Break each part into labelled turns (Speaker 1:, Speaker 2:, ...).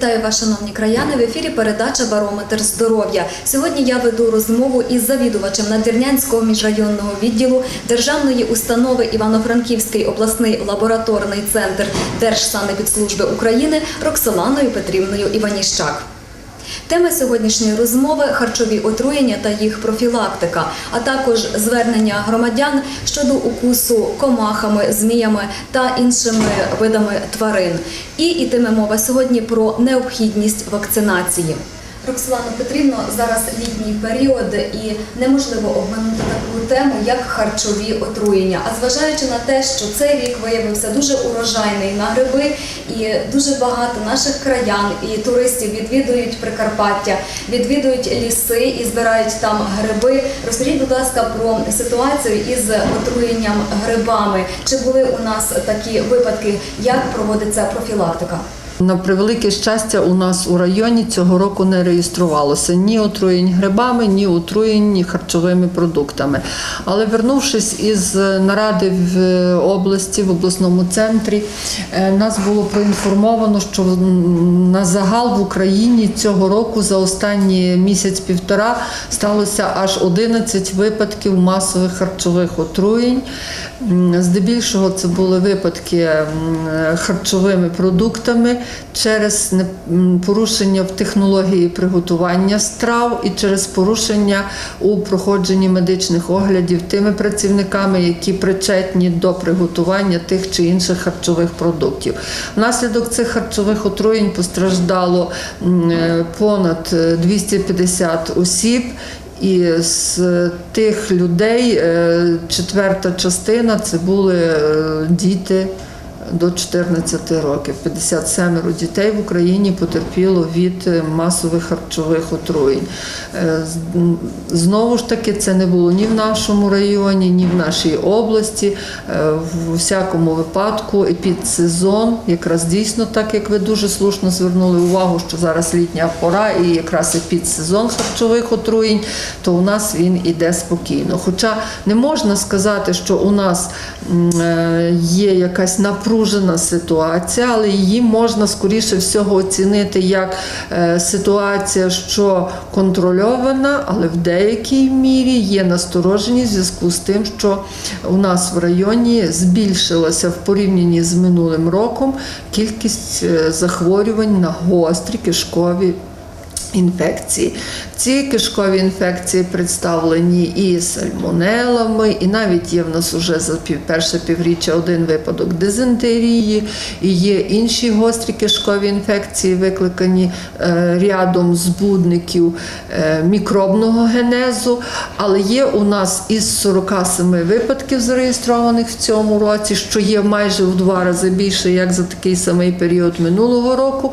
Speaker 1: Вітаю вас, шановні краяни. В ефірі передача Барометр здоров'я. Сьогодні я веду розмову із завідувачем Надвірнянського міжрайонного відділу державної установи Івано-Франківський обласний лабораторний центр Держсанепідслужби України Роксоланою Петрівною Іваніщак. Тема сьогоднішньої розмови харчові отруєння та їх профілактика, а також звернення громадян щодо укусу комахами, зміями та іншими видами тварин. І йтиме мова сьогодні про необхідність вакцинації. Роксолано Петрівно, зараз літній період і неможливо обминути таку тему, як харчові отруєння. А зважаючи на те, що цей рік виявився дуже урожайний на гриби, і дуже багато наших краян і туристів відвідують Прикарпаття, відвідують ліси і збирають там гриби. Розкажіть, будь ласка, про ситуацію із отруєнням грибами. Чи були у нас такі випадки? Як проводиться профілактика?
Speaker 2: На превелике щастя, у нас у районі цього року не реєструвалося ні отруєнь грибами, ні отруєнь харчовими продуктами. Але вернувшись із наради в області, в обласному центрі, е, нас було проінформовано, що на загал в Україні цього року за останні місяць-півтора сталося аж 11 випадків масових харчових отруєнь. Здебільшого це були випадки харчовими продуктами через порушення в технології приготування страв і через порушення у проходженні медичних оглядів тими працівниками, які причетні до приготування тих чи інших харчових продуктів. Внаслідок цих харчових отруєнь постраждало е, понад е, 250 осіб. І з тих людей е, четверта частина це були е, діти до 14 років. 57 дітей в Україні потерпіло від е, масових харчових отруєнь. Е, Знову ж таки, це не було ні в нашому районі, ні в нашій області. Е, В всякому випадку епідсезон, якраз дійсно так, як ви дуже слушно звернули увагу, що зараз літня пора і якраз епідсезон харчових отруєнь, то у нас він іде спокійно. Хоча не можна сказати, що у нас є якась напружена ситуація, але її можна скоріше всього оцінити як е, ситуація, що контрольована, але в деякій мірі є настороженість в зв'язку з тим, що у нас в районі збільшилася в порівнянні з минулим роком кількість е, захворювань на гострі кишкові інфекції. Ці кишкові інфекції представлені і сальмонелами, і навіть є в нас уже за перше півріччя один випадок дизентерії, і є інші гострі кишкові інфекції, викликані е, рядом збудників е, мікробного генезу. Але є у нас із 47 випадків зареєстрованих в цьому році, що є майже в два рази більше, як за такий самий період минулого року.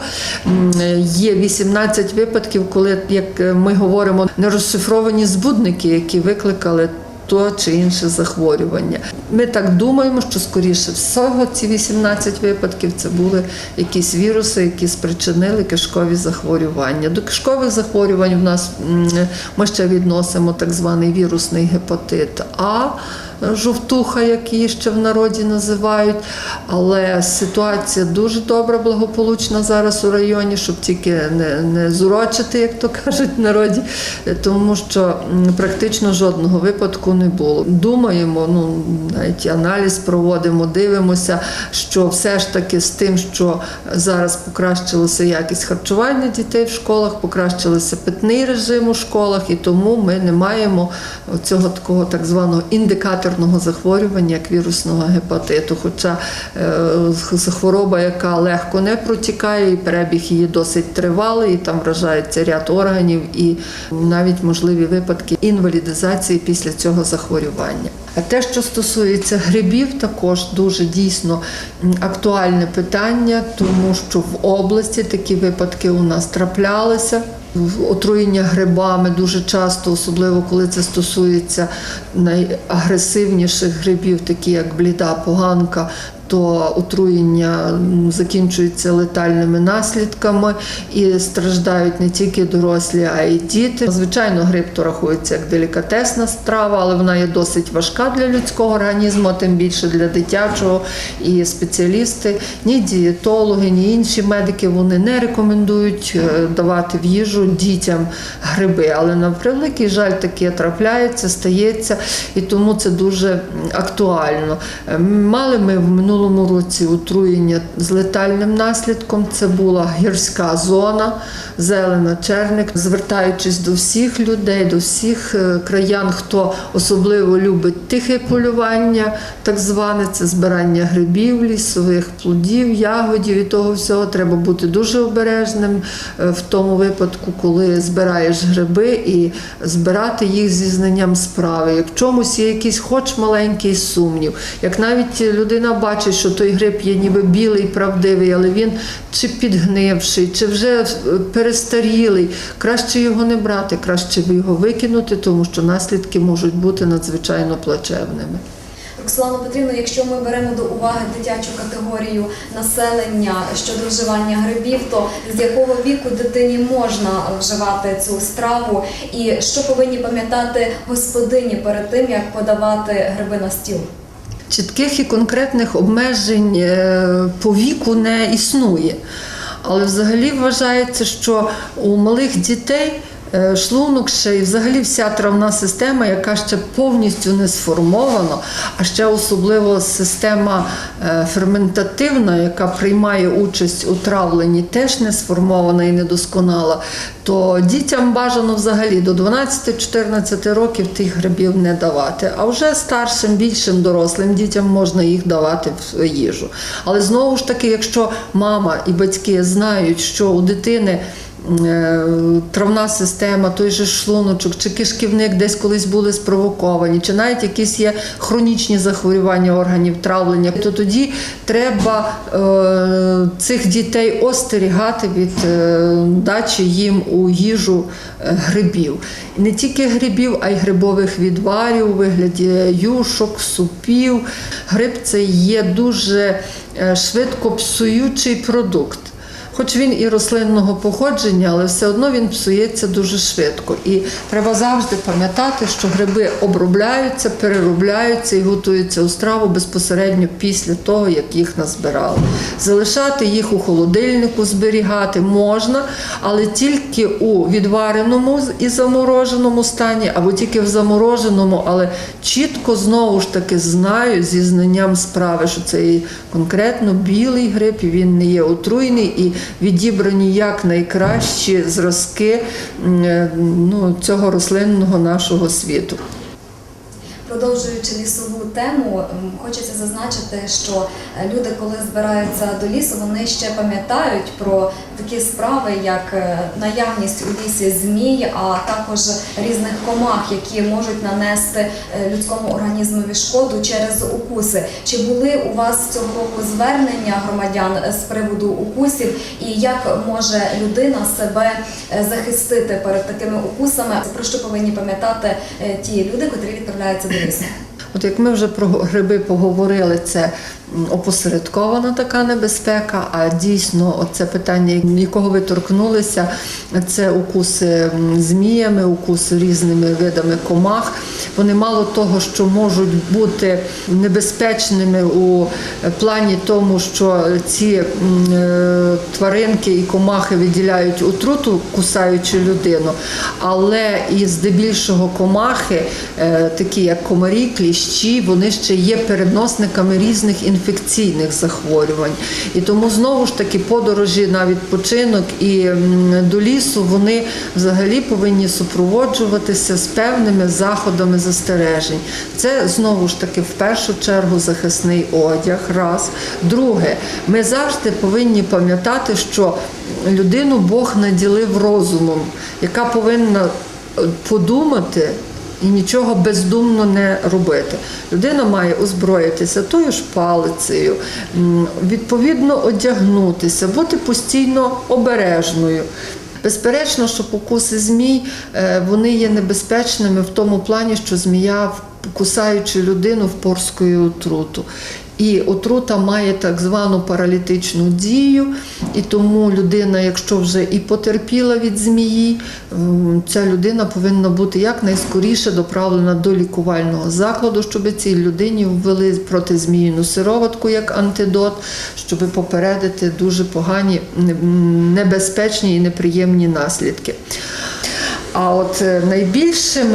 Speaker 2: Е, Є 18 випадків, коли, як е, ми говоримо, нерозшифровані збудники, які викликали. То чи інше захворювання. Ми так думаємо, що скоріше всього ці 18 випадків це були якісь віруси, які спричинили кишкові захворювання. До кишкових захворювань в нас ми ще відносимо так званий вірусний гепатит А, жовтуха, як її ще в народі називають. Але ситуація дуже добра, благополучна зараз у районі, щоб тільки не, не зурочити, як то кажуть в народі, тому що практично жодного випадку не було. Думаємо, ну навіть аналіз проводимо, дивимося, що все ж таки з тим, що зараз покращилася якість харчування дітей в школах, покращилося питний режим у школах, і тому ми не маємо цього такого так званого індикаторного захворювання, як вірусного гепатиту. Хоча е, хвороба, яка легко не протікає, і перебіг її досить тривалий, і там вражається ряд органів, і навіть можливі випадки інвалідизації після цього захворювання. А те, що стосується грибів, також дуже дійсно актуальне питання, тому що в області такі випадки у нас траплялися. Отруєння грибами дуже часто, особливо коли це стосується найагресивніших грибів, такі як бліда поганка, то отруєння закінчується летальними наслідками і страждають не тільки дорослі, а й діти. Звичайно, грип то рахується як делікатесна страва, але вона є досить важка для людського організму, тим більше для дитячого. І спеціалісти, ні дієтологи, ні інші медики вони не рекомендують е, давати в їжу дітям гриби. Але на превеликий жаль, таке трапляється, стається, і тому це дуже актуально. Е, Мали ми в минулому році отруєння з летальним наслідком. Це була гірська зона, зелена черник. Звертаючись до всіх людей, до всіх е, краян, хто особливо любить тихе полювання, так зване це збирання грибів, лісових плодів, ягодів і того всього. Треба бути дуже обережним е, в тому випадку, коли збираєш гриби і збирати їх зі знанням справи. Як в чомусь є якийсь хоч маленький сумнів, як навіть людина бачить, що той гриб є ніби білий, правдивий, але він чи підгнивший, чи вже е, перестарілий, краще його не брати, краще його викинути, тому що наслідки можуть бути надзвичайно плачевними.
Speaker 1: Роксолано Петрівно, якщо ми беремо до уваги дитячу категорію населення щодо вживання грибів, то з якого віку дитині можна вживати цю страву, і що повинні пам'ятати господині перед тим, як подавати гриби на стіл?
Speaker 2: Чітких і конкретних обмежень е, по віку не існує. Але взагалі вважається, що у малих дітей шлунок ще і взагалі вся травна система, яка ще повністю не сформована, а ще особливо система е, ферментативна, яка приймає участь у травленні, теж не сформована і недосконала, то дітям бажано взагалі до 12-14 років тих грибів не давати. А вже старшим, більшим дорослим дітям можна їх давати в їжу. Але знову ж таки, якщо мама і батьки знають, що у дитини е, травна система, той же шлуночок чи кишківник десь колись були спровоковані, чи навіть якісь є хронічні захворювання органів травлення, то тоді треба е, цих дітей остерігати від е, дачі їм у їжу е, грибів. Не тільки грибів, а й грибових відварів у вигляді юшок, супів. Гриб це є дуже е, швидко псуючий продукт. Хоч він і рослинного походження, але все одно він псується дуже швидко. І треба завжди пам'ятати, що гриби обробляються, переробляються і готуються у страву безпосередньо після того, як їх назбирали. Залишати їх у холодильнику, зберігати можна, але тільки у відвареному і замороженому стані, або тільки в замороженому, але чітко знову ж таки знаю зі знанням справи, що це конкретно білий гриб, і він не є отруйний і відібрані як найкращі зразки е, ну, цього рослинного нашого світу.
Speaker 1: Продовжуючи лісову тему, хочеться зазначити, що е, люди, коли збираються до лісу, вони ще пам'ятають про такі справи, як е, наявність у лісі змій, а також різних комах, які можуть нанести е, людському організмові шкоду через укуси. Чи були у вас цього року звернення громадян з приводу укусів, і як може людина себе захистити перед такими укусами? Про що повинні пам'ятати ті люди, котрі відправляються до лісу?
Speaker 2: От як ми вже про гриби поговорили, це опосередкована така небезпека, а дійсно це питання, якого ви торкнулися, це укуси зміями, укуси різними видами комах. Вони мало того, що можуть бути небезпечними у плані тому, що ці е, тваринки і комахи виділяють отруту, кусаючи людину, але і здебільшого комахи, е, такі як комарі, кліщі, вони ще є переносниками різних інфекційних захворювань. І тому знову ж таки подорожі на відпочинок і до лісу вони взагалі повинні супроводжуватися з певними заходами застережень. Це знову ж таки в першу чергу захисний одяг. Раз. Друге, ми завжди повинні пам'ятати, що людину Бог наділив розумом, яка повинна е, подумати. І нічого бездумно не робити. Людина має озброїтися тою ж палицею, відповідно одягнутися, бути постійно обережною. Безперечно, що покуси змій е, вони є небезпечними в тому плані, що змія, кусаючи людину, впорскує отруту. І отрута має так звану паралітичну дію, і тому людина, якщо вже і потерпіла від змії, ця людина повинна бути якнайскоріше доправлена до лікувального закладу, щоб цій людині ввели протизміїну сироватку як антидот, щоб попередити дуже погані, небезпечні і неприємні наслідки. А от е, найбільшим,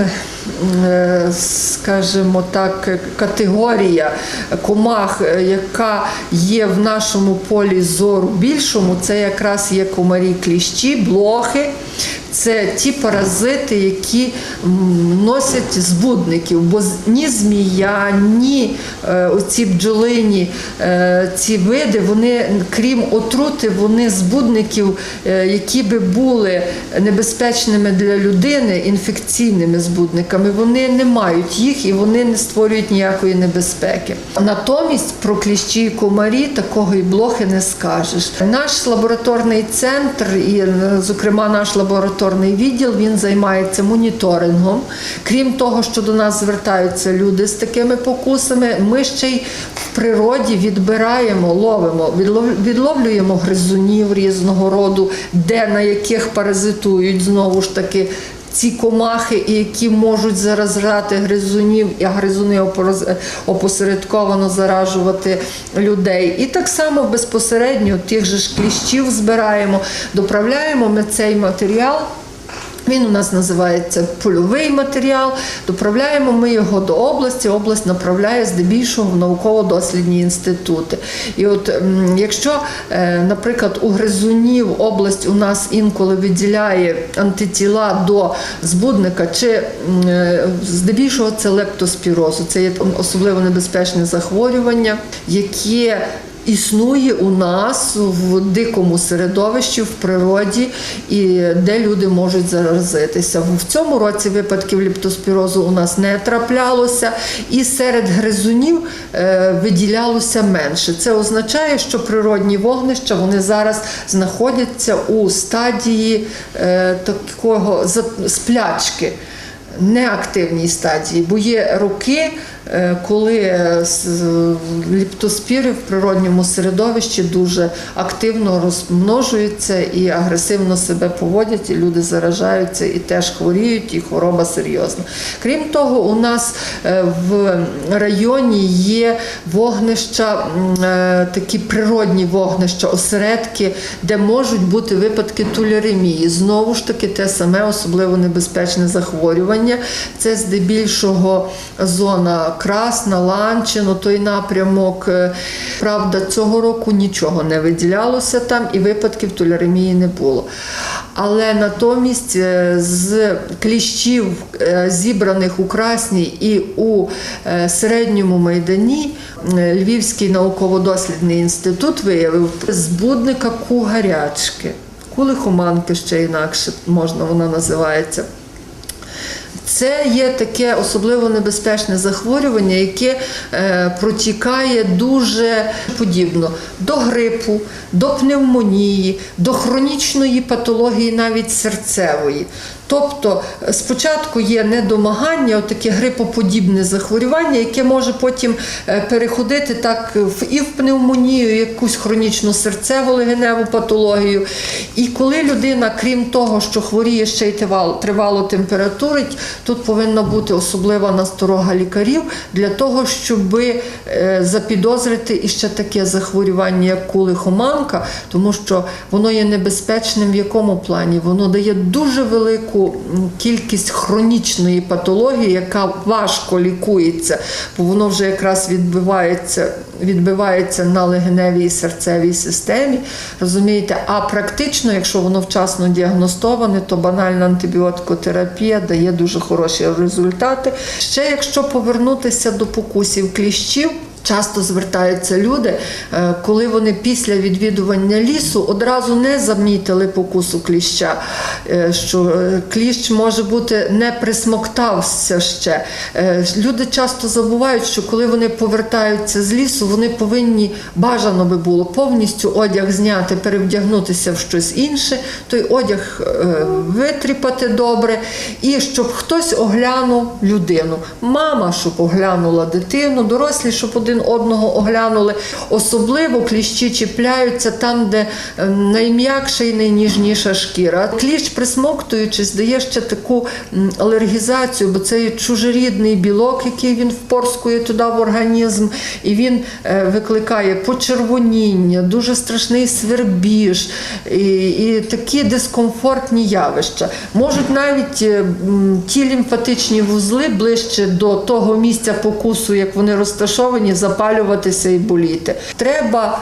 Speaker 2: скажімо так, е, категорія комах, е, яка є в нашому полі зору більшому, це якраз є комарі кліщі, блохи. Це ті паразити, які носять збудників, бо ні змія, ні е, оці бджолині, е, ці види, вони, крім отрути, вони збудників, е, які би були небезпечними для людини, інфекційними збудниками, вони не мають їх і вони не створюють ніякої небезпеки. Натомість про кліщі і комарі такого і блохи не скажеш. Наш лабораторний центр, і, е, зокрема, наш лабораторний відділ, він займається моніторингом. Крім того, що до нас звертаються люди з такими покусами, ми ще й в природі відбираємо, ловимо, відлов- відловлюємо гризунів різного роду, де на яких паразитують знову ж таки. Ці комахи, які можуть заражати гризунів, і гризуни опосередковано заражувати людей. І так само безпосередньо тих же ж кліщів збираємо, доправляємо ми цей матеріал. Він у нас називається польовий матеріал. Доправляємо ми його до області. Область направляє здебільшого в науково-дослідні інститути. І от якщо, е, наприклад, у гризунів область у нас інколи виділяє антитіла до збудника, чи е, здебільшого це лептоспірозу, це є особливо небезпечне захворювання, яке Існує у нас в дикому середовищі, в природі, і де люди можуть заразитися. В цьому році випадків ліптоспірозу у нас не траплялося, і серед гризунів е, виділялося менше. Це означає, що природні вогнища вони зараз знаходяться у стадії е, такого сплячки неактивній стадії, бо є роки, е, коли е, ліптоспіри в природньому середовищі дуже активно розмножуються і агресивно себе поводять, і люди заражаються і теж хворіють, і хвороба серйозна. Крім того, у нас е, в районі є вогнища, е, такі природні вогнища, осередки, де можуть бути випадки туляремії. Знову ж таки, те саме особливо небезпечне захворювання. Це здебільшого зона Красна, Ланчин, той напрямок. Е, Правда, цього року нічого не виділялося там і випадків туляремії не було. Але натомість е, з кліщів, е, зібраних у Красній і у середньому майдані, Львівський науково-дослідний інститут виявив збудника кугарячки. Кулихоманки ще інакше можна вона називається. Це є таке особливо небезпечне захворювання, яке е, протікає дуже подібно до грипу, до пневмонії, до хронічної патології, навіть серцевої. Тобто е, спочатку є недомагання, таке грипоподібне захворювання, яке може потім е, переходити так в- і в пневмонію, якусь хронічну серцеву легеневу патологію. І коли людина, крім того, що хворіє ще й тривало, температурить, тут повинна бути особлива насторога лікарів для того, щоб запідозрити іще таке захворювання, як кулихоманка, тому що воно є небезпечним в якому плані? Воно дає дуже велику м, кількість хронічної патології, яка важко лікується, бо воно вже якраз відбивається, відбивається на легеневій і серцевій системі. Розумієте, а практично, якщо воно вчасно діагностоване, то банальна антибіотикотерапія дає дуже хороші результати. Ще якщо повернутися до покусів кліщів. Часто звертаються люди, е, коли вони після відвідування лісу одразу не замітили покусу кліща, е, що е, кліщ може бути не присмоктався ще. Люди часто забувають, що коли вони повертаються з лісу, вони повинні бажано би було повністю одяг зняти, перевдягнутися в щось інше, той одяг витріпати добре, і щоб хтось оглянув людину. Мама, щоб оглянула дитину, дорослі, щоб подивилися один одного оглянули. Особливо кліщі чіпляються там, де е, найм'якша і найніжніша шкіра. Кліщ, присмоктуючись, дає ще таку алергізацію, бо це чужорідний білок, який він впорскує туди в організм, і він е, викликає почервоніння, дуже страшний свербіж і, і такі дискомфортні явища. Можуть навіть е, ті лімфатичні вузли ближче до того місця покусу, як вони розташовані, запалюватися і боліти. Треба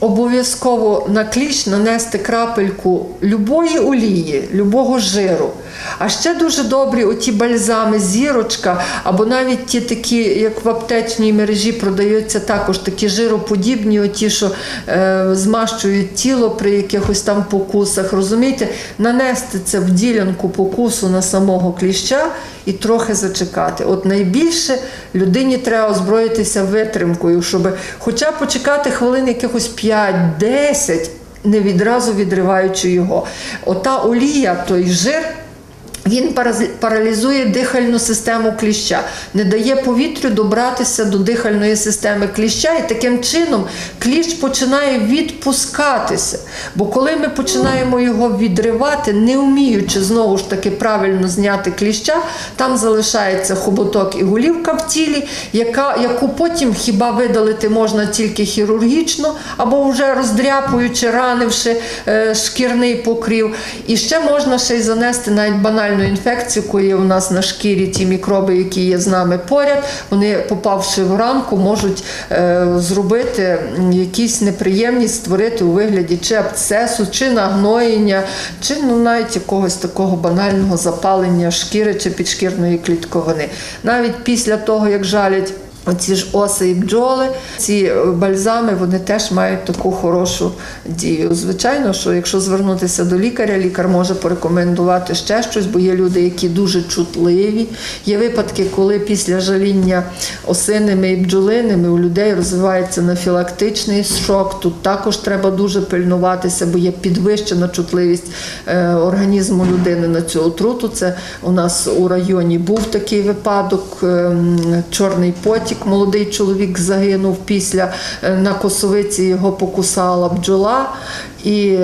Speaker 2: обов'язково на кліщ нанести крапельку любої олії, любого жиру. А ще дуже добрі оті бальзами, зірочка, або навіть ті такі, як в аптечній мережі продаються також такі жироподібні, оті, що е, змащують тіло при якихось там покусах. Розумієте, нанести це в ділянку покусу на самого кліща і трохи зачекати. От найбільше людині треба озброїтися витримкою, щоб хоча почекати хвилин якихось 5-10, не відразу відриваючи його. Ота олія, той жир. Він паралізує дихальну систему кліща, не дає повітрю добратися до дихальної системи кліща, і таким чином кліщ починає відпускатися. Бо коли ми починаємо його відривати, не вміючи знову ж таки правильно зняти кліща, там залишається хоботок і голівка в тілі, яка, яку потім хіба видалити можна тільки хірургічно, або вже роздряпуючи, ранивши е, шкірний покрів. І ще можна ще й занести навіть банальну інфекцію, коли у нас на шкірі, ті мікроби, які є з нами поряд, вони, попавши в ранку, можуть е, зробити якісь неприємність, створити у вигляді чи абцесу, чи нагноєння, чи ну, навіть якогось такого банального запалення шкіри чи підшкірної клітковини. Навіть після того, як жалять. Оці ж оси і бджоли, ці е, бальзами вони теж мають таку хорошу дію. Звичайно, що якщо звернутися до лікаря, лікар може порекомендувати ще щось, бо є люди, які дуже чутливі. Є випадки, коли після жаління осиними і бджолиними у людей розвивається анафілактичний шок. Тут також треба дуже пильнуватися, бо є підвищена чутливість е, організму людини на цю отруту. Це у нас у районі був такий випадок, ем, чорний потік. Молодий чоловік загинув після е, на косовиці його покусала бджола. І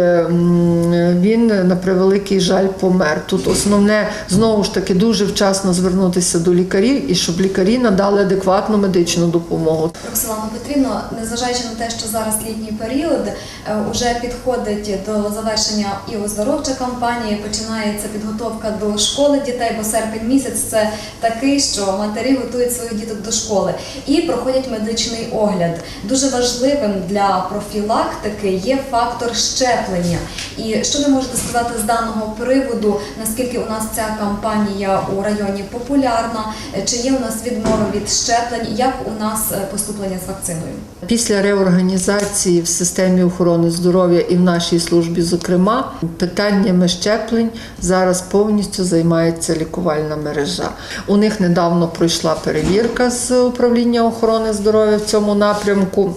Speaker 2: він на превеликий жаль помер. Тут основне знову ж таки дуже вчасно звернутися до лікарів і щоб лікарі надали адекватну медичну допомогу.
Speaker 1: Роксолана Петрівно, незважаючи на те, що зараз літній період е, уже підходить до завершення і оздоровча кампанія, починається підготовка до школи дітей, бо серпень місяць це такий, що матері готують своїх діток до школи і проходять медичний огляд. Дуже важливим для профілактики є фактор щеплення. І що ви можете сказати з даного приводу? Наскільки у нас ця кампанія у районі популярна? Чи є у нас відмови від щеплень? Як у нас е, поступлення з вакциною?
Speaker 2: Після реорганізації в системі охорони здоров'я і в нашій службі, зокрема, питаннями щеплень зараз повністю займається лікувальна мережа. У них недавно пройшла перевірка з управління охорони здоров'я в цьому напрямку.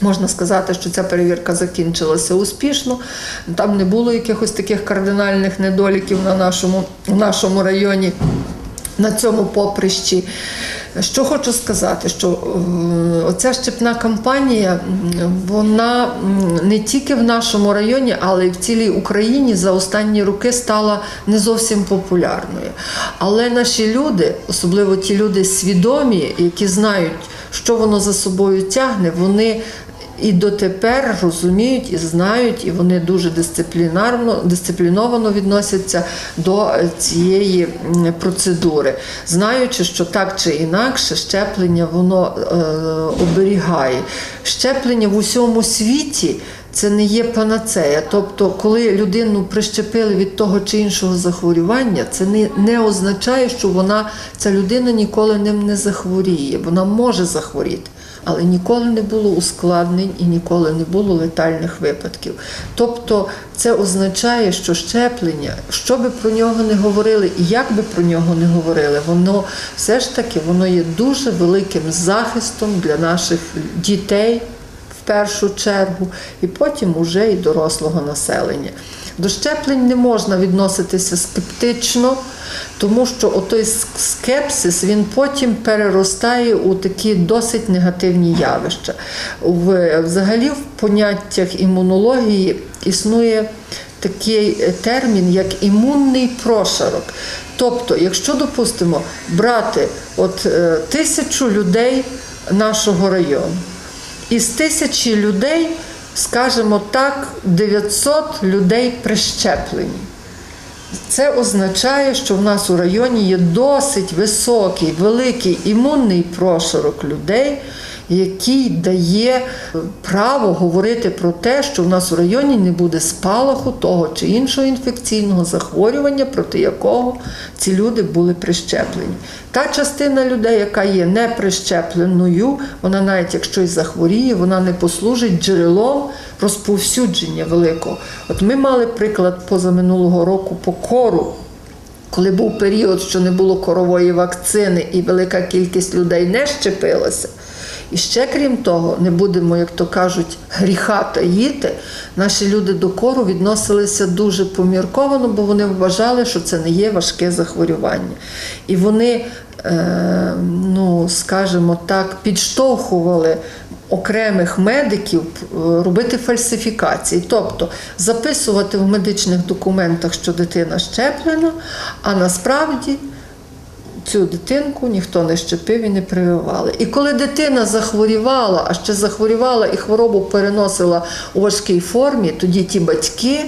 Speaker 2: Можна сказати, що ця перевірка закінчилася успішно. Там не було якихось таких кардинальних недоліків на нашому, в нашому районі на цьому поприщі. Що хочу сказати, що е, оця щепна кампанія, вона не тільки в нашому районі, але й в цілій Україні за останні роки стала не зовсім популярною. Але наші люди, особливо ті люди свідомі, які знають, що воно за собою тягне, вони і дотепер розуміють і знають, і вони дуже дисциплінарно, дисципліновано відносяться до е, цієї процедури, знаючи, що так чи інакше щеплення воно е, оберігає. Щеплення в усьому світі. Це не є панацея. Тобто, коли людину прищепили від того чи іншого захворювання, це не, не означає, що вона, ця людина ніколи ним не захворіє. Вона може захворіти. Але ніколи не було ускладнень і ніколи не було летальних випадків. Тобто це означає, що щеплення, що би про нього не говорили і як би про нього не говорили, воно все ж таки воно є дуже великим захистом для наших дітей. В першу чергу, і потім уже і дорослого населення. До щеплень не можна відноситися скептично, тому що отой скепсис він потім переростає у такі досить негативні явища. Взагалі, в поняттях імунології існує такий термін, як імунний прошарок. Тобто, якщо, допустимо, брати от, е, тисячу людей нашого району, із тисячі людей, скажімо так, 900 людей прищеплені. Це означає, що в нас у районі є досить високий, великий імунний прошарок людей, який дає право говорити про те, що в нас у районі не буде спалаху того чи іншого інфекційного захворювання, проти якого ці люди були прищеплені. Та частина людей, яка є неприщепленою, вона навіть якщо й захворіє, вона не послужить джерелом розповсюдження великого. От ми мали приклад позаминулого року по кору. Коли був період, що не було корової вакцини і велика кількість людей не щепилася. І ще крім того, не будемо, як то кажуть, гріха таїти. Наші люди до кору відносилися дуже помірковано, бо вони вважали, що це не є важке захворювання. І вони, е, ну скажімо так, підштовхували окремих медиків е, робити фальсифікації, тобто записувати в медичних документах, що дитина щеплена, а насправді цю дитинку ніхто не щепив і не прививали. І коли дитина захворівала, а ще захворівала і хворобу переносила у важкій формі, тоді ті батьки.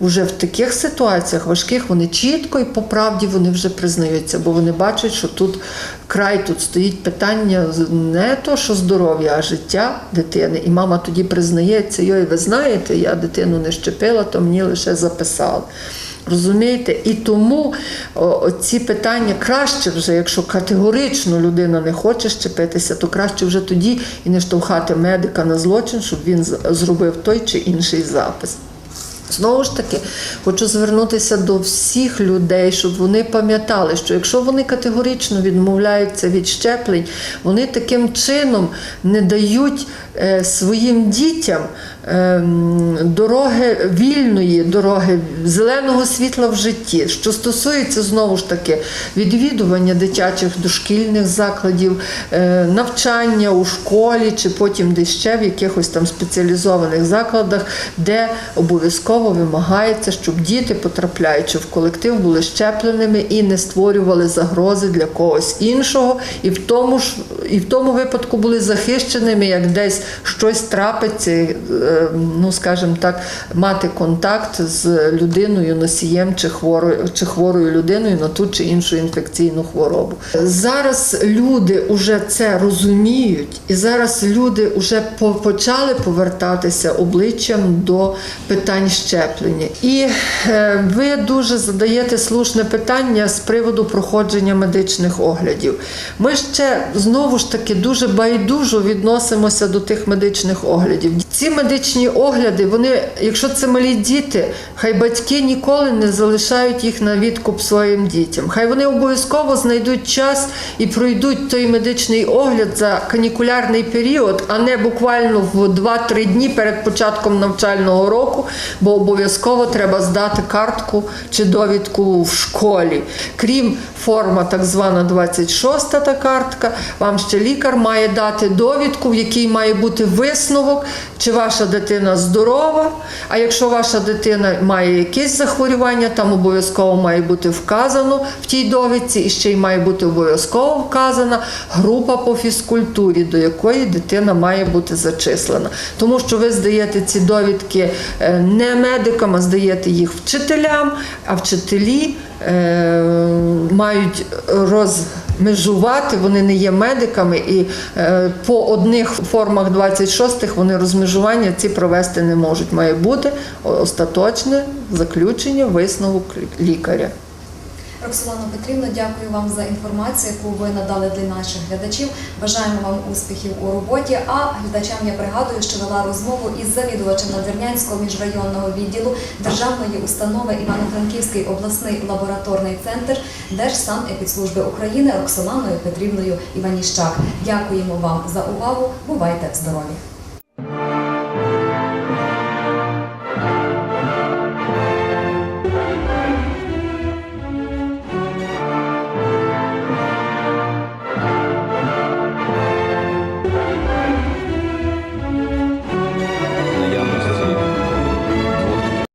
Speaker 2: Вже в таких ситуаціях важких вони чітко і по правді вони вже признаються, бо вони бачать, що тут край тут стоїть питання не то, що здоров'я, а життя дитини. І мама тоді признається, йой, ви знаєте, я дитину не щепила, то мені лише записали. Розумієте? І тому ці питання краще вже, якщо категорично людина не хоче щепитися, то краще вже тоді і не штовхати медика на злочин, щоб він зробив той чи інший запис. Знову ж таки, хочу звернутися до всіх людей, щоб вони пам'ятали, що якщо вони категорично відмовляються від щеплень, вони таким чином не дають е, своїм дітям дороги вільної дороги, зеленого світла в житті. Що стосується знову ж таки відвідування дитячих дошкільних закладів, е, навчання у школі чи потім десь ще в якихось там спеціалізованих закладах, де обов'язково вимагається, щоб діти, потрапляючи в колектив, були щепленими і не створювали загрози для когось іншого, і в тому ж і в тому випадку були захищеними, як десь щось трапиться, е, ну скажімо так, мати контакт з людиною, носієм чи хворою, чи хворою людиною на ту чи іншу інфекційну хворобу. Зараз люди вже це розуміють, і зараз люди вже почали повертатися обличчям до питань щеплення. І е, ви дуже задаєте слушне питання з приводу проходження медичних оглядів. Ми ще знову ж таки дуже байдужо відносимося до тих медичних оглядів. Ці медичні огляди, вони, якщо це малі діти, хай батьки ніколи не залишають їх на відкуп своїм дітям. Хай вони обов'язково знайдуть час і пройдуть той медичний огляд за канікулярний період, а не буквально в 2-3 дні перед початком навчального року, бо обов'язково треба здати картку чи довідку в школі. Крім форма, так звана 26 та картка, вам ще лікар має дати довідку, в якій має бути висновок, чи ваша дитина здорова. А якщо ваша дитина має якесь захворювання, там обов'язково має бути вказано в тій довідці, і ще й має бути обов'язково вказана група по фізкультурі, до якої дитина має бути зачислена. Тому що ви здаєте ці довідки е, не медикам, а здаєте їх вчителям, а вчителі е, мають розмежувати, вони не є медиками, і е, по одних формах 26-х вони розмежування ці провести не можуть. Має бути остаточне заключення, висновок лікаря.
Speaker 1: Роксолано Петрівно, дякую вам за інформацію, яку ви надали для наших глядачів. Бажаємо вам успіхів у роботі. А глядачам я пригадую, що вела розмову із завідувачем Надвірнянського міжрайонного відділу Державної установи Івано-Франківський обласний лабораторний центр Держсанепідслужби України Роксоланою Петрівною Іваніщак. Дякуємо вам за увагу. Бувайте здорові!